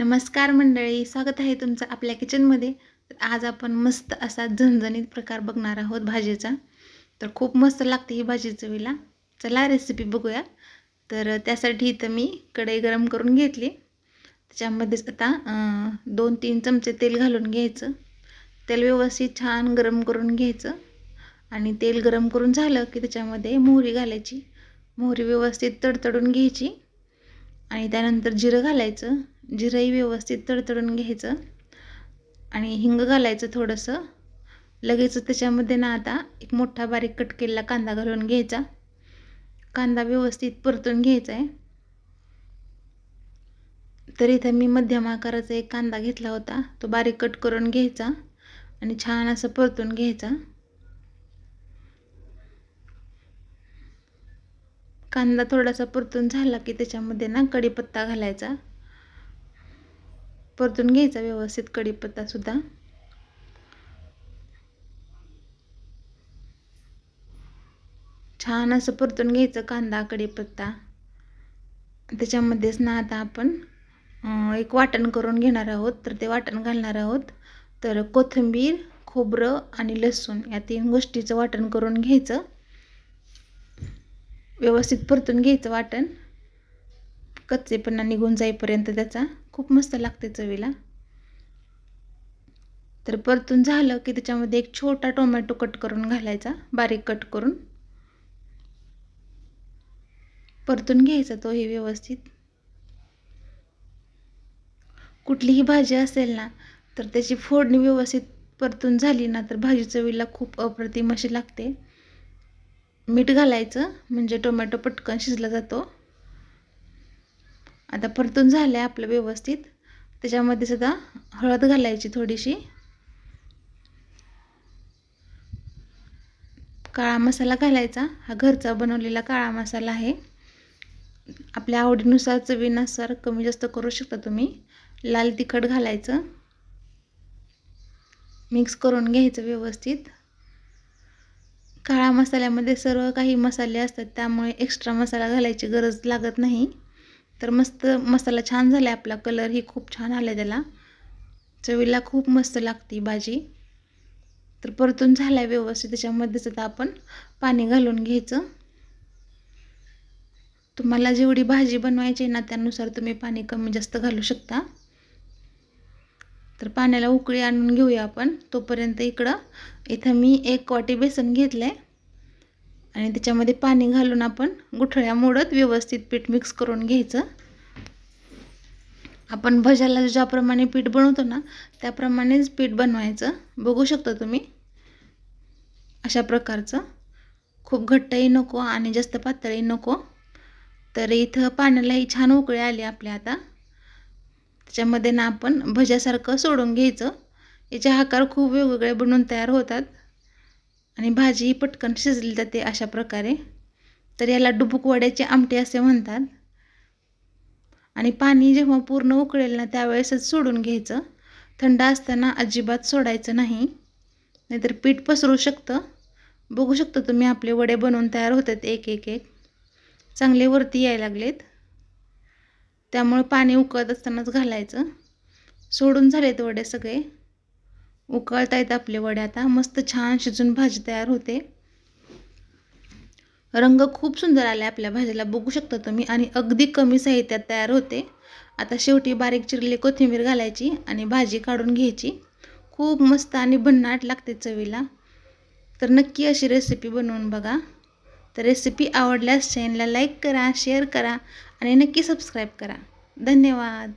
नमस्कार मंडळी स्वागत आहे तुमचं आपल्या किचनमध्ये. तर आज आपण मस्त असा झणझणीत प्रकार बघणार आहोत भाजीचा. तर खूप मस्त लागते ही भाजी चवीला. चला रेसिपी बघूया. तर त्यासाठी इथं मी कढई गरम करून घेतली. त्याच्यामध्येच आता दोन तीन चमचे तेल घालून घ्यायचं. तेल व्यवस्थित छान गरम करून घ्यायचं. आणि तेल गरम करून झालं की त्याच्यामध्ये मोहरी घालायची. मोहरी व्यवस्थित तडतडून घ्यायची. आणि त्यानंतर जिरं घालायचं. जिरंही व्यवस्थित तडतडून घ्यायचं आणि हिंग घालायचं थोडंसं. लगेच त्याच्यामध्ये ना आता एक मोठा बारीक कट केलेला कांदा घालून घ्यायचा. कांदा व्यवस्थित परतून घ्यायचा आहे तर इथं मी मध्यम आकाराचा एक कांदा घेतला होता. तो बारीक कट करून घ्यायचा आणि छान असं परतून घ्यायचा. कांदा थोडासा परतून झाला की त्याच्यामध्ये ना कढीपत्ता घालायचा. परतून घ्यायचा व्यवस्थित कढीपत्तासुद्धा छान असं परतून घ्यायचं कांदा कढीपत्ता त्याच्यामध्येच ना आता आपण एक वाटण करून घेणार आहोत. तर ते वाटण घालणार आहोत. तर कोथिंबीर खोबरं आणि लसूण या तीन गोष्टीचं वाटण करून घ्यायचं. व्यवस्थित परतून घ्यायचं वाटण. कच्चेपणा निघून जाईपर्यंत त्याचा खूप मस्त लागते चवीला. तर परतून झालं की त्याच्यामध्ये एक छोटा टोमॅटो कट करून घालायचा बारीक कट करून. परतून घ्यायचा तोही व्यवस्थित. कुठलीही भाजी असेल ना तर त्याची फोडणी व्यवस्थित परतून झाली ना तर भाजी चवीला खूप अप्रतिम अशी लागते. मीठ घालायचं म्हणजे टोमॅटो पटकन शिजला जातो. आता परतून झालं आहे आपलं व्यवस्थित. त्याच्यामध्ये सुद्धा हळद घालायची थोडीशी. काळा मसाला घालायचा. हा घरचा बनवलेला काळा मसाला आहे. आपल्या आवडीनुसार चवीनुसार कमी जास्त करू शकता तुम्ही. लाल तिखट घालायचं. मिक्स करून घ्यायचं व्यवस्थित. काळा मसाल्यामध्ये सर्व काही मसाले असतात त्यामुळे एक्स्ट्रा मसाला घालायची गरज लागत नाही. तर मस्त मसाला छान झाला आहे आपला कलरही खूप छान आला आहे त्याला. चवीला खूप मस्त लागते भाजी. तर परतून झाला आहे व्यवस्थित. त्याच्यामध्येच आता आपण पाणी घालून घ्यायचं. तुम्हाला जेवढी भाजी बनवायची ना त्यानुसार तुम्ही पाणी कमी जास्त घालू शकता. तर पाण्याला उकळी आणून घेऊया आपण. तोपर्यंत इकडं इथं मी एक वाटी बेसन घेतलं आहे आणि त्याच्यामध्ये पाणी घालून आपण गुठळ्या मोडत व्यवस्थित पीठ मिक्स करून घ्यायचं. आपण भज्याला ज्याप्रमाणे पीठ बनवतो ना त्याप्रमाणेच पीठ बनवायचं. बघू शकता तुम्ही? अशा प्रकारचं. खूप घट्टही नको आणि जास्त पातळही नको. तर इथं पाण्यालाही छान उकळी आली आपल्या आता. त्याच्यामध्ये ना आपण भज्यासारखं सोडून घ्यायचं. याचे आकार खूप वेगवेगळे बनवून तयार होतात. आणि भाजी पटकन शिजली जाते अशा प्रकारे. तर याला डुबुक वड्याची आमटी असे म्हणतात. आणि पाणी जेव्हा पूर्ण उकळेल ना त्यावेळेसच सोडून घ्यायचं. थंड असताना अजिबात सोडायचं नाही. नाहीतर पीठ पसरू शकतं. बघू शकता तुम्ही आपले वडे बनवून तयार होतात एक एक एक. चांगले वरती यायला लागलेत. त्यामुळे पाणी उकळत असतानाच घालायचं. सोडून झालेत वडे सगळे. उकळता येत आपले वडे. आता मस्त छान शिजून भाजी तयार होते. रंग खूप सुंदर आले आपल्या भाजीला. बघू शकता तुम्ही. आणि अगदी कमी साहित्यात तयार होते. आता शेवटी बारीक चिरली कोथिंबीर घालायची आणि भाजी काढून घ्यायची. खूप मस्त आणि भन्नाट लागते चवीला. तर नक्की अशी रेसिपी बनवून बघा. तर रेसिपी आवडल्यास चॅनलला लाईक करा शेअर करा आणि नक्की सबस्क्राईब करा. धन्यवाद.